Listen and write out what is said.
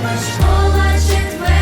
класна школа четверта.